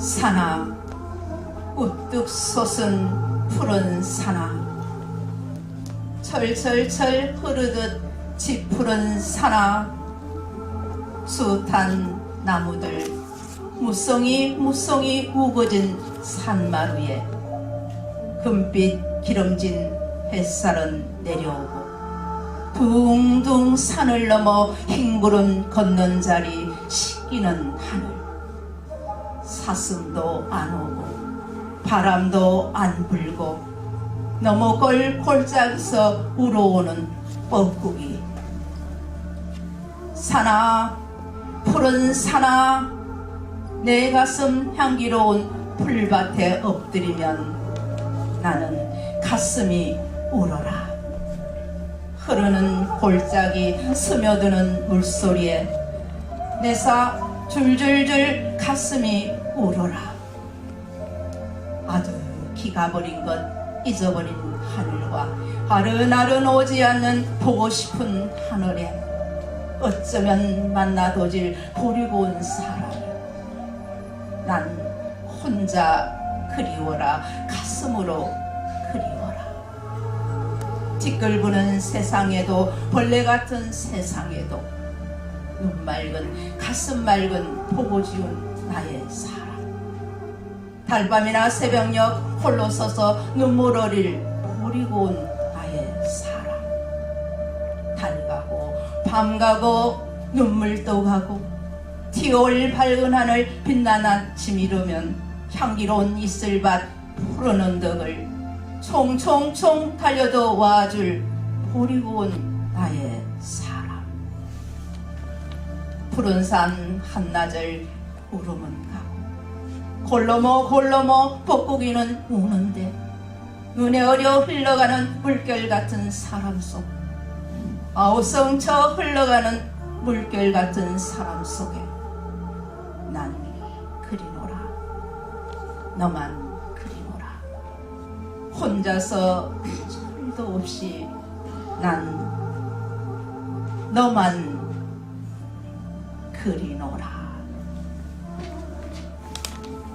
산아 우뚝 솟은 푸른 산아 철철철 흐르듯 지푸른 산아 숱한 나무들 무성이 무성이 우거진 산마루에 금빛 기름진 햇살은 내려오고 둥둥 산을 넘어 흰구름 걷는 자리 식기는 하늘 사슴도 안 오고 바람도 안 불고 너무 꼴꼴짝서 우러오는 뻐꾸기. 사나 푸른 사나 내 가슴 향기로운 풀밭에 엎드리면 나는 가슴이 울어라. 흐르는 골짜기 스며드는 물소리에 내사 줄줄줄 가슴이 울어라. 아득히 가버린 것 잊어버린 하늘과 아른아른 오지 않는 보고 싶은 하늘에 어쩌면 만나도질 버리고 온 사람. 난 혼자 그리워라. 가슴으로 그리워라. 티끌부는 세상에도 벌레 같은 세상에도 눈 맑은 가슴 맑은 보고 지운 나의 사람 달밤이나 새벽녘 홀로 서서 눈물 어릴 버리고 온 나의 사람 달 가고 밤 가고 눈물도 가고 티올 밝은 하늘 빛난 아침 이르면 향기로운 이슬밭 푸른 언덕을 총총총 달려도 와줄 버리고 온 나의 사람 푸른 산 한나절 울음은 가고 골로모 골로모 뻐꾸기는 우는데 눈에 어려 흘러가는 물결 같은 사람 속 아우성쳐 흘러가는 물결 같은 사람 속에 난 그리노라. 너만 그리노라. 혼자서 철도 없이 난 너만 그리노라